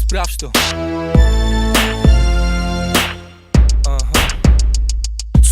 sprawdź to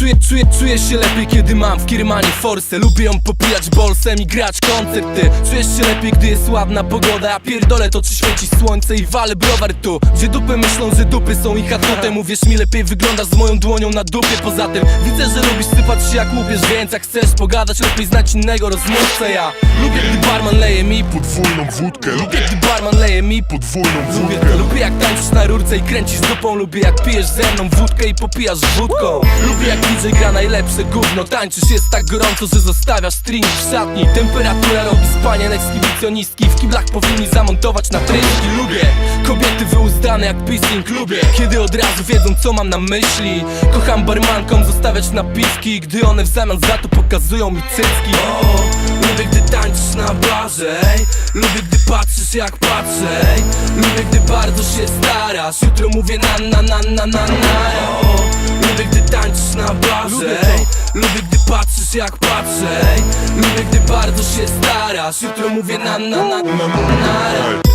czuję, czuję, czuję się lepiej, kiedy mam w kiermanie forsę. Lubię ją popijać bolsem i grać koncerty. Czujesz się lepiej, gdy jest ładna pogoda. Ja pierdolę to, czy świeci słońce i wale browar tu. Gdzie dupy myślą, że dupy są ich atutem Uwierz mi, lepiej wyglądasz z moją dłonią na dupie. Poza tym widzę, że lubisz sypać się jak łupiesz Więc jak chcesz pogadać, lepiej znać innego rozmówcę. Ja lubię, gdy barman leje mi Podwójną wódkę, Lubię, gdy barman leje mi podwójną Lubię wódkę. To, lubię jak tańczysz na rurce i kręcisz dupą. Lubię jak pijesz ze mną wódkę i popijasz wódką. Lubię jak DJ gra najlepsze gówno Tańczysz jest tak gorąco, że zostawiasz string w szatni. Temperatura robi spanie na ekshibicjonistki W kiblach powinni zamontować na tryski. Lubię kobiety wyuzdane jak pissing Lubię, kiedy od razu wiedzą co mam na myśli. Kocham barmankom zostawiać napiwki Gdy one w zamian za to pokazują mi cycki. O, Lubię gdy tańczysz na barze. Lubię gdy patrzysz jak patrzę. Lubię gdy bardzo się starasz. Jutro mówię na na na na na na ej. Lubię gdy patrzysz jak patrzę. Lubię gdy bardzo się starasz Jutro mówię na na na na na, na.